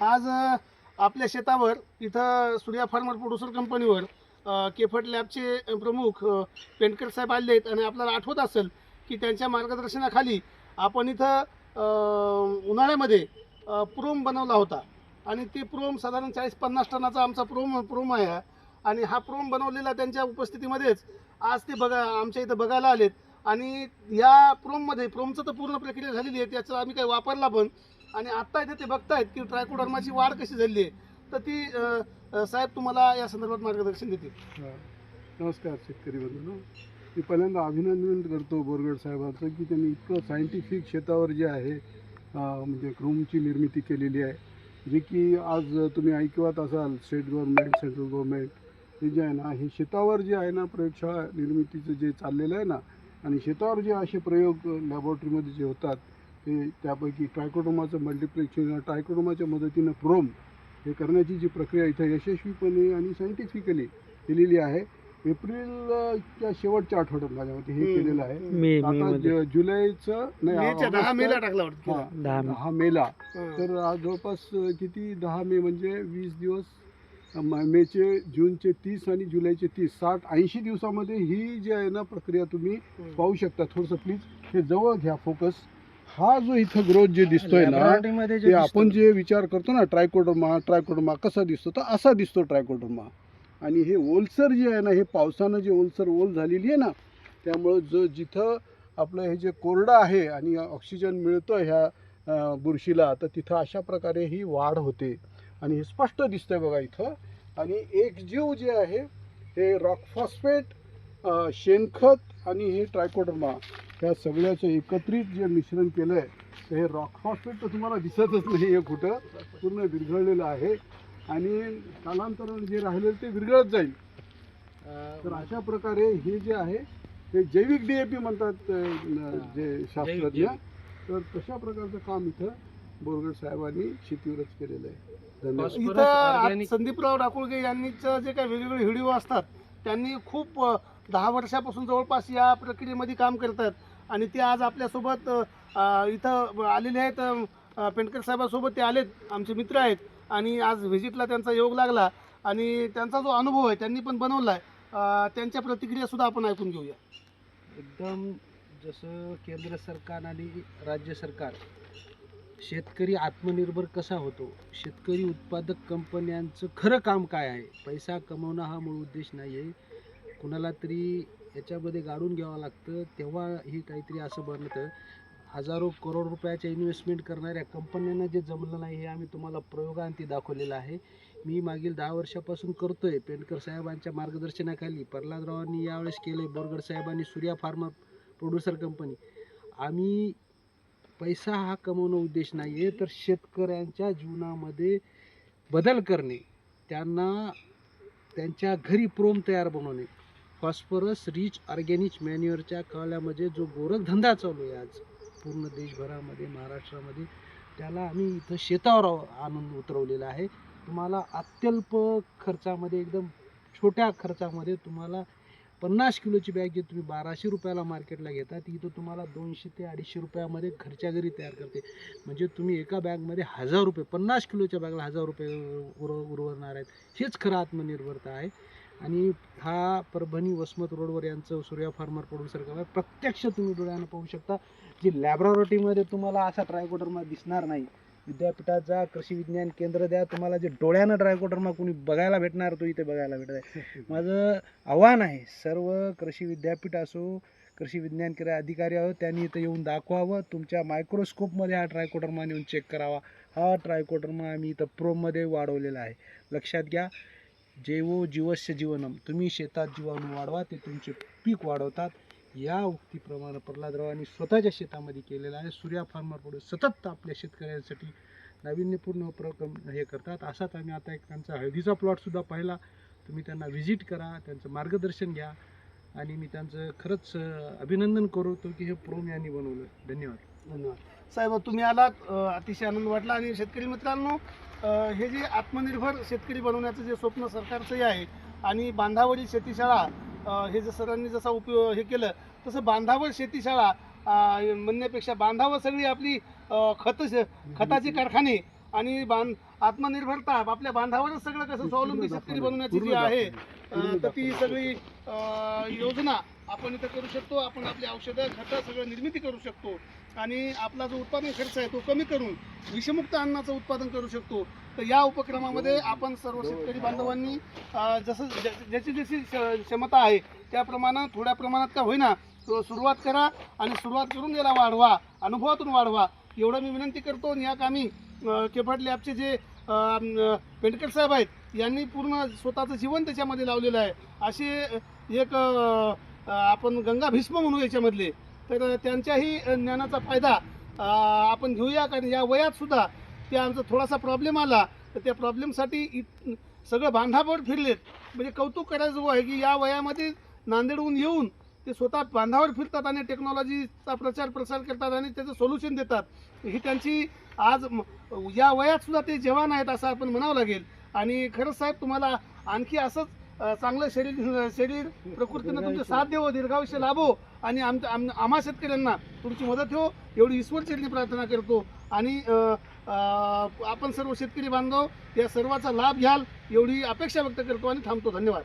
आज आपल्या शेतावर इथं सूर्या फार्मर प्रोड्युसर कंपनीवर केफट लॅबचे प्रमुख पेंटकर साहेब आले आहेत आणि आपल्याला आठवत असेल की त्यांच्या मार्गदर्शनाखाली आपण इथं उन्हाळ्यामध्ये प्रोम बनवला होता. आणि ते प्रोम साधारण चाळीस पन्नास टनाचा आमचा प्रोम प्रोम आहे. आणि हा प्रोम बनवलेला त्यांच्या उपस्थितीमध्येच आज ते बघा आमच्या इथं बघायला आलेत. आणि या प्रोममध्ये प्रोमचं तर पूर्ण प्रक्रिया झालेली आहे त्याचा आम्ही काही वापरला पण आणि आत्ता इथे ते बघतायत की ट्रायकोडर्माची वाढ कशी झाली आहे तर ती अ, अ, साहेब तुम्हाला या संदर्भात मार्गदर्शन देतील हा. नमस्कार शेतकरी बंधूंनो मी पहिल्यांदा अभिनंदन करतो बोरगड साहेबांचं की त्यांनी इतकं सायंटिफिक शेतावर जे आहे अं, म्हणजे क्रोमची निर्मिती केलेली आहे जे की आज तुम्ही ऐकवत असाल स्टेट गव्हर्नमेंट सेंट्रल गव्हर्नमेंट हे जे आहे ना हे शेतावर जे आहे ना प्रयोगशाळा निर्मितीचं जे चाललेलं आहे ना आणि शेतावर जे असे प्रयोग लॅबॉरेटरीमध्ये जे होतात ते त्यापैकी ट्रायकोडोमाचं मल्टिप्लेक्शन ट्रायकोडोमाच्या मदतीनं प्रोम हे करण्याची जी प्रक्रिया इथं यशस्वीपणे आणि सायंटिफिकली केलेली आहे. एप्रिलच्या शेवटच्या आठवड्यात माझ्या मते हे. केलेलं आहे. आता जुलैचं नाही दहा मेला टाकला हा, दहा हं. तर आज जवळपास किती? दहा मे म्हणजे वीस दिवस म- मेचे जूनचे तीस आणि जुलैचे तीस साठ ऐंशी दिवसामध्ये ही जी आहे ना प्रक्रिया तुम्ही हं. पाहू शकता. थोडंसं प्लीज हे जवळ घ्या फोकस हा जो इथं ग्रोथ जे दिसतोय ना जे ते दिसतं, आपण जे विचार करतो ना ट्रायकोडर्मा ट्रायकोडर्मा कसा दिसतो तर असा दिसतो ट्रायकोडर्मा आणि हे ओलसर जे आहे ना हे पावसानं जे ओलसर ओल झालेली आहे ना त्यामुळं जो जिथं आपलं हे जे कोरडं आहे आणि ऑक्सिजन मिळतं ह्या अं, बुरशीला तर तिथं अशा प्रकारे ही वाढ होते. आणि हे स्पष्ट दिसतंय बघा इथं. आणि एक जीव जे आहे हे रॉक फॉस्फेट शेणखत आणि हे ट्रायकोडर्मा ह्या सगळ्याचं एकत्रित जे मिश्रण केलं आहे तर हे रॉक फॉस्फेट तर तुम्हाला दिसतच नाही आहे कुठं. पूर्ण विरघळलेलं आहे. आणि कालांतराने जे राहिलेलं ते विरघळत जाईल. तर अशा प्रकारे हे जे आहे ते जैविक डी ए पी म्हणतात जे शास्त्रज्ञ. तर तशा प्रकारचं काम इथं बोरगड साहेबांनी शेतीवरच केलेलं आहे. धन्यवाद. संदीपराव डाकुळगे यांनीच जे काही वेगवेगळे व्हिडिओ असतात त्यांनी खूप दहा वर्षापासून जवळपास या प्रक्रियेमध्ये काम करतात. आणि ते आज आपल्यासोबत इथं आलेले आहेत अ, पेंडकर साहेबांसोबत ते आलेत आमचे मित्र आहेत. आणि आज व्हिजिटला त्यांचा योग लागला. आणि त्यांचा जो अनुभव आहे त्यांनी पण बनवला आहे. त्यांच्या प्रतिक्रियासुद्धा आपण ऐकून घेऊया. एकदम जसं केंद्र सरकार आणि राज्य सरकार शेतकरी आत्मनिर्भर कसा होतो? शेतकरी उत्पादक कंपन्यांचं खरं काम काय आहे? पैसा कमवणं हा मूळ उद्देश नाही आहे कुणाला तरी याच्यामध्ये गाडून घ्यावं लागतं तेव्हा ही काहीतरी असं बनतं. हजारो करोड रुपयाच्या इन्व्हेस्टमेंट करणाऱ्या कंपन्यांना जे जमलं नाही हे आम्ही तुम्हाला प्रयोगांती दाखवलेलं आहे. मी मागील दहा वर्षापासून करतोय पेंडकर साहेबांच्या मार्गदर्शनाखाली. प्रल्हादरावांनी यावेळेस केले बोरगड साहेबांनी सूर्या फार्मा प्रोड्युसर कंपनी आम्ही पैसा हा कमवणं उद्देश नाही आहे तर शेतकऱ्यांच्या जीवनामध्ये बदल करणे त्यांना त्यांच्या घरी प्रोम तयार बनवणे. फॉस्फरस रिच ऑर्गॅनिक मॅन्युअरच्या कळल्यामध्ये जो गोरखधंदा चालू आहे आज पूर्ण देशभरामध्ये महाराष्ट्रामध्ये त्याला आम्ही इथं शेतावर आणून उतरवलेला आहे. तुम्हाला अत्यल्प खर्चामध्ये एकदम छोट्या खर्चामध्ये तुम्हाला पन्नास किलोची बॅग जी तुम्ही बाराशे रुपयाला मार्केटला घेता ती इथं तुम्हाला दोनशे ते अडीचशे रुपयामध्ये घरच्या घरी तयार करते. म्हणजे तुम्ही एका बॅगमध्ये हजार रुपये पन्नास किलोच्या बॅगला हजार रुपये उर उरवणार आहेत. हेच खरं आत्मनिर्भरता आहे. आणि हा परभणी वसमत रोडवर यांचं सूर्या फार्मर प्रोड्युसर काम आहे. प्रत्यक्ष तुम्ही डोळ्यानं पाहू शकता जी लॅबोरेटरीमध्ये तुम्हाला असा ट्रायकोडर्मा दिसणार नाही. विद्यापीठात जा कृषी विज्ञान केंद्र द्या तुम्हाला जे डोळ्यानं ट्रायकोडर्मा कोणी बघायला भेटणार तो इथे बघायला भेटत आहे. माझं आव्हान आहे सर्व कृषी विद्यापीठ असो कृषी विज्ञान केंद्र अधिकारी आहोत त्यांनी इथं येऊन दाखवावं. तुमच्या मायक्रोस्कोपमध्ये हा ट्रायकोडर्मा नेऊन चेक करावा. हा ट्रायकोडर्मा आम्ही इथं प्रोममध्ये वाढवलेला आहे. लक्षात घ्या जैवो जीवस्य जीवनम. तुम्ही शेतात जीवाणू वाढवा ते तुमचे पीक वाढवतात. या उक्तीप्रमाणे प्रल्हादरावांनी स्वतःच्या शेतामध्ये केलेलं आहे. सूर्या फार्मर प्रोड्यूस सतत आपल्या शेतकऱ्यांसाठी नाविन्यपूर्ण उपक्रम हे करतात. असाच आम्ही आता एक त्यांचा हळदीचा प्लॉटसुद्धा पाहिला. तुम्ही त्यांना व्हिजिट करा त्यांचं मार्गदर्शन घ्या. आणि मी त्यांचं खरंच अभिनंदन करतो की हे प्रोम यांनी बनवलं. धन्यवाद. धन्यवाद. साहेब तुम्ही आलात अतिशय आनंद वाटला आणि शेतकरी मित्रांनो हे जे आत्मनिर्भर शेतकरी बनवण्याचं जे स्वप्न सरकारचंही आहे आणि बांधावरील शेतीशाळा हे जे सरांनी जसा उपयोग हे केलं तसं बांधावर शेतीशाळा म्हणण्यापेक्षा बांधावर सगळी आपली खत खताचे कारखाने आणि बांध आत्मनिर्भरता आपल्या बांधावरच सगळं कसं स्वावलंबी शेतकरी बनवण्याची जी आहे तर ती सगळी योजना आपण इथं करू शकतो आपण आपली औषधं खतं सगळं निर्मिती करू शकतो. आणि आपला जो उत्पादन खर्च आहे तो कमी करून विषमुक्त अन्नाचं उत्पादन करू शकतो. तर या उपक्रमामध्ये आपण सर्व शेतकरी बांधवांनी जसं ज्याची जशी क्षमता आहे त्याप्रमाणे थोड्या प्रमाणात का होईना तो सुरुवात करा आणि सुरुवात करून याला वाढवा अनुभवातून वाढवा. एवढं मी विनंती करतो आणि या कामी केफट लॅबचे जे पेंडकर साहेब आहेत यांनी पूर्ण स्वतःचं जीवन त्याच्यामध्ये लावलेलं आहे. असे एक आपण गंगा भीष्म म्हणू याच्यामधले. तर त्यांच्याही ज्ञानाचा फायदा आपण घेऊया. कारण या वयात सुद्धा ते आमचा थोडासा प्रॉब्लेम आला. तर त्या प्रॉब्लेमसाठी इत सगळं बांधावर फिरलेत. म्हणजे कौतुक करायचं आहे की या वयामध्ये नांदेडहून येऊन ते स्वतः बांधावर फिरतात आणि टेक्नॉलॉजीचा प्रचार प्रसार करतात आणि त्याचं सोल्युशन देतात. ही त्यांची आज या वयातसुद्धा ते जवान आहेत असं आपण म्हणावं लागेल. आणि खरंच साहेब तुम्हाला आणखी असंच चांगलं शरीर शरीर प्रकृतीनं तुमचं साथ देवो हो, दीर्घायुष्य लाभो आणि आमच्या आम- आम्हा शेतकऱ्यांना तुमची मदत हो एवढी ईश्वर चरणी प्रार्थना करतो. आणि आपण सर्व शेतकरी बांधव या सर्वाचा लाभ घ्याल एवढी अपेक्षा व्यक्त करतो आणि थांबतो. धन्यवाद.